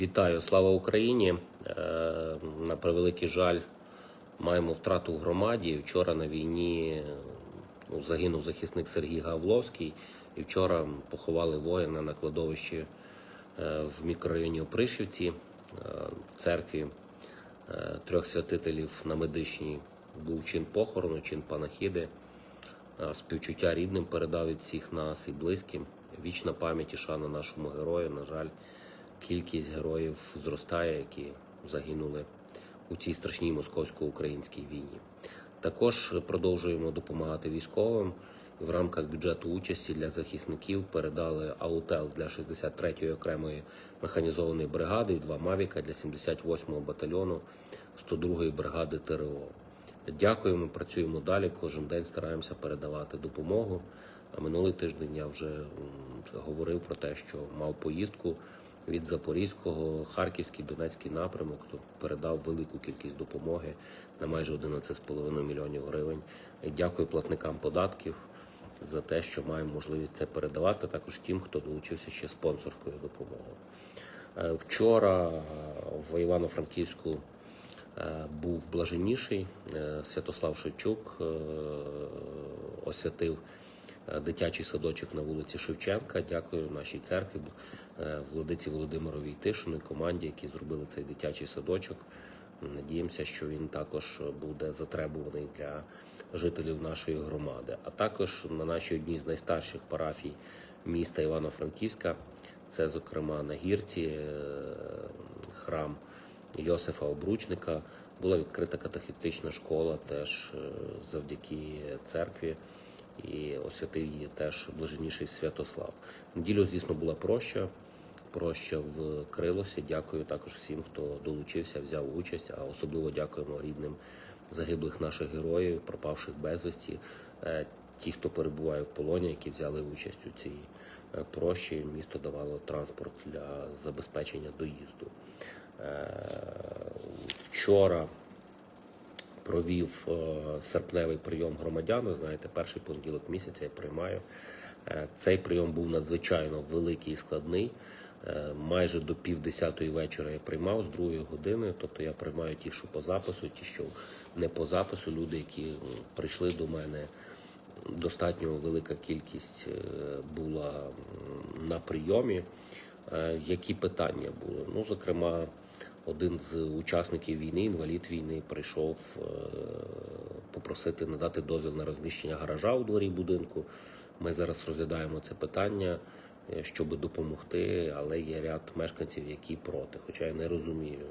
Вітаю, слава Україні. Е, На превеликий жаль, маємо втрату в громаді. Вчора на війні ну, загинув захисник Сергій Гавловський. І вчора поховали воїна на кладовищі е, в мікрорайоні Опришівці, е, в церкві трьох святителів на медичній. Був чин похорону, чин панахіди. Співчуття рідним передав від всіх нас і близьким. Вічна пам'ять і шана нашому герою. На жаль, кількість героїв зростає, які загинули у цій страшній московсько-українській війні. Також продовжуємо допомагати військовим. В рамках бюджету участі для захисників передали аутел для 63-ї окремої механізованої бригади і два мавіка для 78-го батальйону 102-ї бригади ТРО. Дякуємо, працюємо далі. Кожен день стараємося передавати допомогу. А минулий тиждень я вже говорив про те, що мав поїздку від Запорізького, Харківський, Донецький напрямок, то передав велику кількість допомоги на майже 11,5 мільйонів гривень. Дякую платникам податків за те, що маємо можливість це передавати. Також тим, хто долучився ще спонсорською допомогою. Е, Вчора е, в Івано-Франківську е, був блаженніший Святослав Шевчук, освятив дитячий садочок на вулиці Шевченка. Дякую нашій церкві, е, владиці Володимирові Тишину команді, які зробили цей дитячий садочок. Надіємося, що він також буде затребуваний для жителів нашої громади. А також на нашій одній з найстарших парафій міста Івано-Франківська, це, зокрема, на гірці е, храм Йосифа Обручника. Була відкрита катехетична школа теж е, завдяки церкві. І освятив її теж блаженніший Святослав. Неділю, звісно, була проща. Проща в Крилосі. Дякую також всім, хто долучився, взяв участь. А особливо дякуємо рідним загиблих наших героїв, пропавших безвісті, е, ті, хто перебуває в полоні, які взяли участь у цій е, прощі. Місто давало транспорт для забезпечення доїзду. Е, Вчора провів е, серпневий прийом громадян. Знаєте, перший понеділок місяця я приймаю. Е, Цей прийом був надзвичайно великий і складний. Е, Майже до півдесятої вечора я приймав з другої години. Тобто я приймаю ті, що по запису, ті, що не по запису. Люди, які прийшли до мене. Достатньо велика кількість була на прийомі. Які питання були? Ну, зокрема, один з учасників війни, інвалід війни, прийшов е, попросити надати дозвіл на розміщення гаража у дворі будинку. Ми зараз розглядаємо це питання, е, щоб допомогти, але є ряд мешканців, які проти. Хоча я не розумію,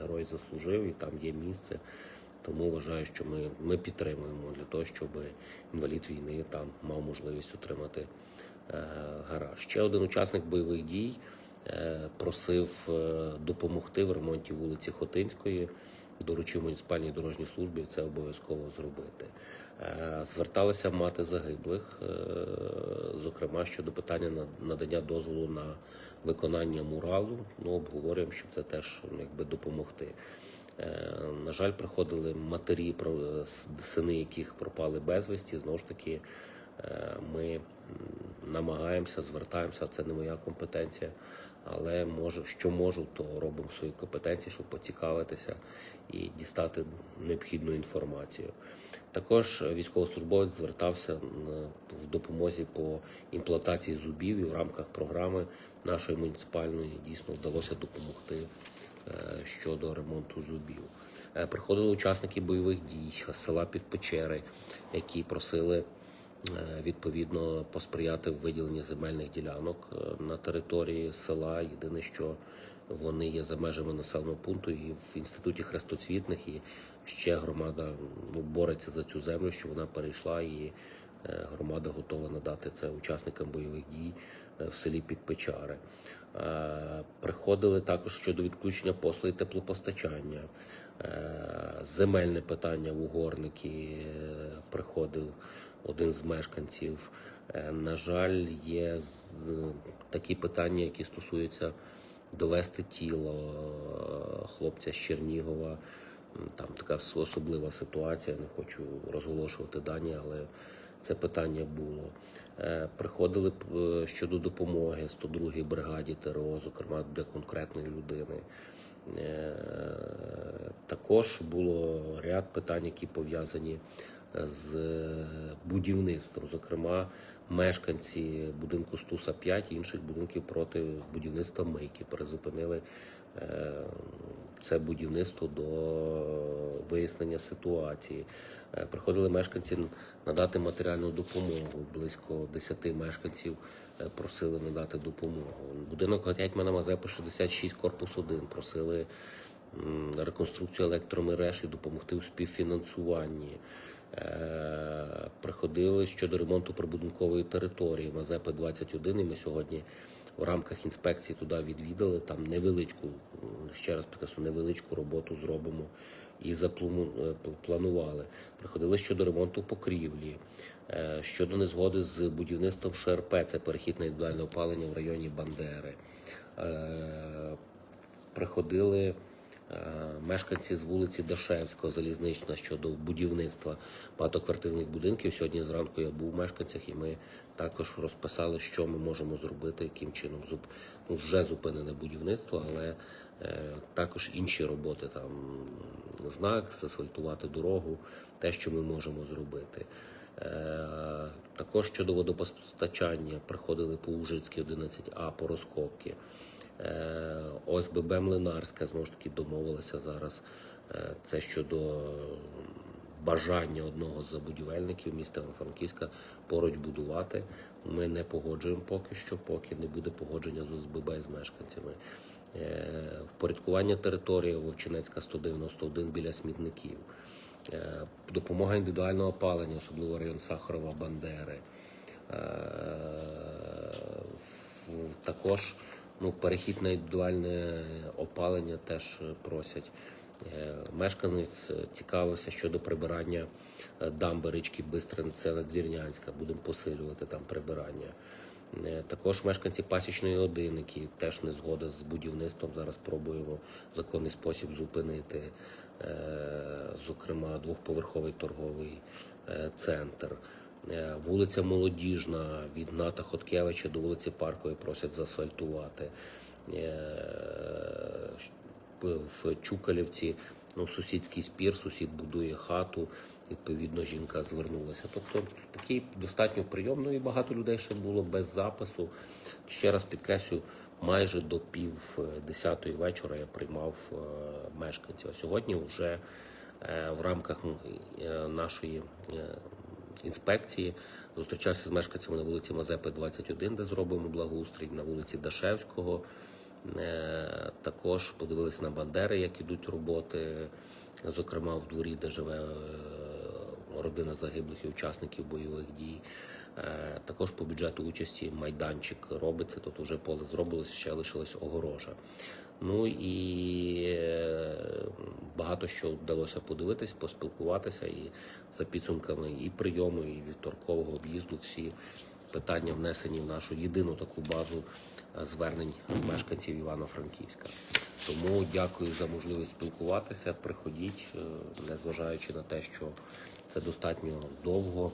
герой заслужив і там є місце. Тому вважаю, що ми, ми підтримуємо для того, щоб інвалід війни там мав можливість отримати е, гараж. Ще один учасник бойових дій просив е, допомогти в ремонті вулиці Хотинської. Доручив муніципальній дорожній службі це обов'язково зробити. Е, Зверталася мати загиблих, е, зокрема щодо питання на- надання дозволу на виконання муралу. Ну, обговорюємо, щоб це теж ну, якби допомогти. Е, На жаль, приходили матері, сини яких пропали безвісті. Знову ж таки, е, ми намагаємося, звертаємося. Це не моя компетенція, але можу, що можу, то робимо свої компетенції, щоб поцікавитися і дістати необхідну інформацію. Також військовослужбовець звертався в допомозі по імплантації зубів і в рамках програми нашої муніципальної дійсно вдалося допомогти е, щодо ремонту зубів. Е, Приходили учасники бойових дій з села Підпечери, які просили е, відповідно посприяти в виділенні земельних ділянок е, на території села. Єдине, що вони є за межами населеного пункту і в інституті хрестоцвітних, і ще громада ну, бореться за цю землю, що вона перейшла і е, громада готова надати це учасникам бойових дій е, в селі Підпечари. Е, Приходили також щодо відключення послуги теплопостачання. Е, Земельне питання в угорники е, приходив один з мешканців. Е, На жаль, є такі питання, які стосуються довести тіло е, хлопця з Чернігова. Там така особлива ситуація. Не хочу розголошувати дані, але це питання було. Е, Приходили щодо допомоги 102-й бригаді ТРО, зокрема для конкретної людини. Також було ряд питань, які пов'язані з будівництвом. Зокрема, мешканці будинку Стуса 5 і інших будинків проти будівництва мийки призупинили е, це будівництво до вияснення ситуації. Е, Приходили мешканці надати матеріальну допомогу. Близько 10 мешканців е, просили надати допомогу. Будинок Гетьмана Мазепи 66, корпус 1 просили реконструкцію електромереж і допомогти у співфінансуванні. Е, Приходили щодо ремонту прибудинкової території Мазепи 21, і ми сьогодні в рамках інспекції туди відвідали. Там невеличку, ще раз підкреслю, невеличку роботу зробимо і запланували. Приходили щодо ремонту покрівлі, е, щодо незгоди з будівництвом ШРП, це перехід на індивідуальне опалення в районі Бандери. Е, Приходили е, мешканці з вулиці Дашевського, залізнична щодо будівництва багатоквартирних будинків. Сьогодні зранку я був в мешканцях, і ми також розписали, що ми можемо зробити, яким чином зуп... ну, вже зупинене будівництво, але е, також інші роботи там знак, засфальтувати дорогу, те, що ми можемо зробити. Е, Також щодо водопостачання приходили по Ужицькій 11А по розкопки. Е, ОСББ Млинарська знову ж таки домовилися зараз. Е, Це щодо бажання одного з будівельників міста Івано-Франківська поруч будувати. Ми не погоджуємо поки що, поки не буде погодження з ОСББ з мешканцями. Е, Впорядкування території Вовчинецька 191 біля смітників. Е, Допомога індивідуального опалення, особливо район Сахарова, Бандери. Також ну, перехід на індивідуальне опалення теж просять. Е, Мешканець цікавився щодо прибирання е, дамби річки Бистrin, Надвірнянська. Будемо посилювати там прибирання. Е, Також мешканці пасічної 1, які теж не згода з будівництвом. Зараз пробуємо в законний спосіб зупинити, зокрема, двохповерховий торговий центр. Е, Вулиця Молодіжна від Ната Хоткевича до вулиці Паркової просять заасфальтувати. Е, В Чукалівці ну, сусідський спір, сусід будує хату, відповідно, жінка звернулася. Тобто такий достатньо прийомно і багато людей ще було без запису. Ще раз підкреслю, майже до пів е, десятої вечора я приймав мешканців. А сьогодні вже в рамках нашої інспекції зустрічався з мешканцями на вулиці Мазепи 21, де зробимо благоустрій, на вулиці Дашевського. Е, Також подивилися на Бандери, як ідуть роботи, зокрема в дворі, де живе е, родина загиблих і учасників бойових дій. Е, Також по бюджету участі майданчик робиться, тобто вже поле зробилось, ще лишилась огорожа. Ну і е, багато що вдалося подивитись, поспілкуватися і за підсумками і прийому, і вівторкового об'їзду всі питання внесені в нашу єдину таку базу е, звернень мешканців Івано-Франківська. Тому дякую за можливість спілкуватися. Приходіть, незважаючи на те, що це достатньо довго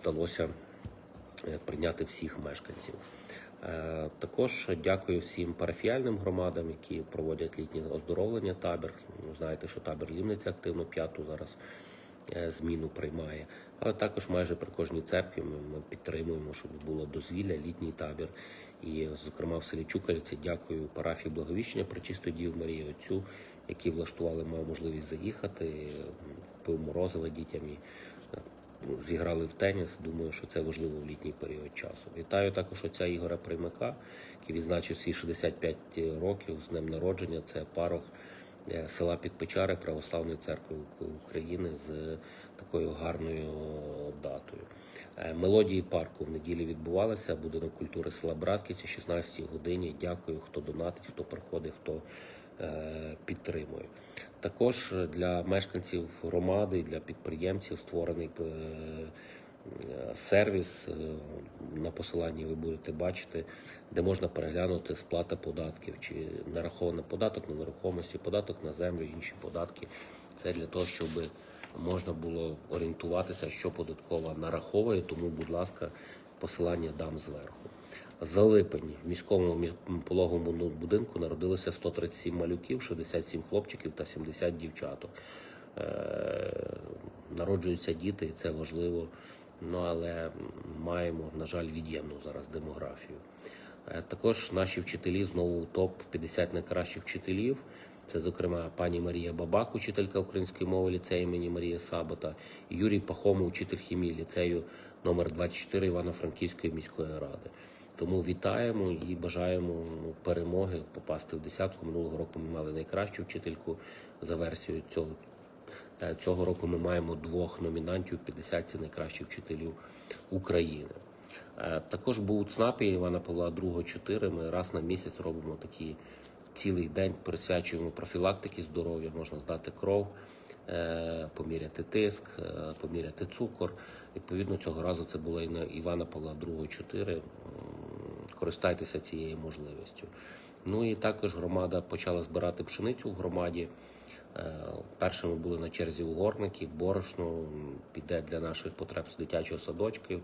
вдалося е, прийняти всіх мешканців. Е, Також дякую всім парафіальним громадам, які проводять літнє оздоровлення табір. Ну, Знаєте, що табір Лівниця активно п'яту зараз е, зміну приймає. Але також майже при кожній церкві ми, підтримуємо, щоб було дозвілля, літній табір. І, зокрема, в селі Чукалівці дякую парафії Благовіщення Пречистої Діви Марії Отцю, які влаштували мав можливість заїхати, пив морозива дітям і зіграли в теніс. Думаю, що це важливо в літній період часу. Вітаю також отця Ігоря Приймака, який відзначив свій 65 років з днем народження. Це парох е, села Підпечари Православної церкви України з такою гарною датою. Е, Мелодії парку в неділі відбувалися. Будинок культури села Братківці, 16 годині. Дякую, хто донатить, хто приходить, хто підтримує. Також для мешканців громади для підприємців створений е, е, сервіс е, на посиланні ви будете бачити, де можна переглянути сплата податків, чи нарахований податок на нерухомості, податок на землю, інші податки. Це для того, щоб можна було орієнтуватися, що податкова нараховує. Тому, будь ласка, посилання дам зверху. За липень в міському міс- пологовому будинку народилося 137 малюків, 67 хлопчиків та 70 дівчаток. Е, Народжуються діти, і це важливо. Ну але маємо, на жаль, від'ємну зараз демографію. Е, Також наші вчителі знову топ 50 найкращих вчителів. Це, зокрема, пані Марія Бабак, учителька української мови ліцею імені Марії Сабота, і Юрій Пахомов, учитель хімії ліцею номер 24 Івано-Франківської міської ради. Тому вітаємо і бажаємо ну, перемоги попасти в десятку. Минулого року ми мали найкращу вчительку за версією цього. Е, Цього року ми маємо двох номінантів у 50 найкращих вчителів України. Е, Також був у ЦНАПі Івана Павла II 4. Ми раз на місяць робимо такий цілий день, присвячуємо профілактики здоров'я, можна здати кров, е, поміряти тиск, е, поміряти цукор. Відповідно, цього разу це було і на Івана Павла II 4. Користайтеся цією можливістю. Ну і також громада почала збирати пшеницю в громаді. Е, Першими були на черзі угорники, борошно піде для наших потреб з дитячого садочків.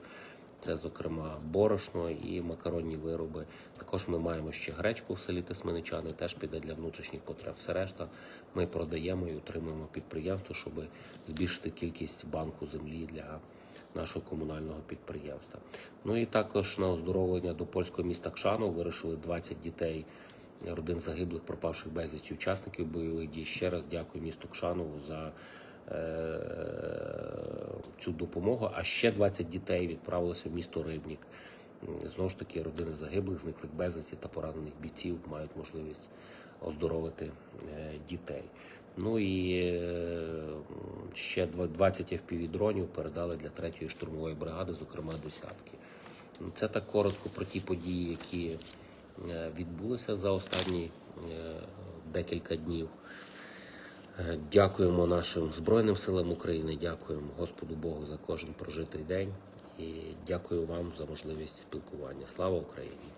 Це, зокрема, борошно і макаронні вироби. Також ми маємо ще гречку в селі Тисменичани, теж піде для внутрішніх потреб. Все решта ми продаємо і утримуємо підприємство, щоб збільшити кількість банку землі для нашого комунального підприємства. Ну і також на оздоровлення до польського міста Кшанов вирішили 20 дітей родин загиблих, пропавших безвісті учасників бойових дій. Ще раз дякую місту Кшанову за цю допомогу. А ще 20 дітей відправилося в місто Рибнік. Знову ж таки, родини загиблих, зниклих безвісті та поранених бійців мають можливість оздоровити е, дітей. Ну і е, ще 20 FPV-дронів передали для 3-ї штурмової бригади, зокрема десятки. Це так коротко про ті події, які е, відбулися за останні е, декілька днів. Е, Дякуємо нашим Збройним силам України, дякуємо Господу Богу за кожен прожитий день і дякую вам за можливість спілкування. Слава Україні!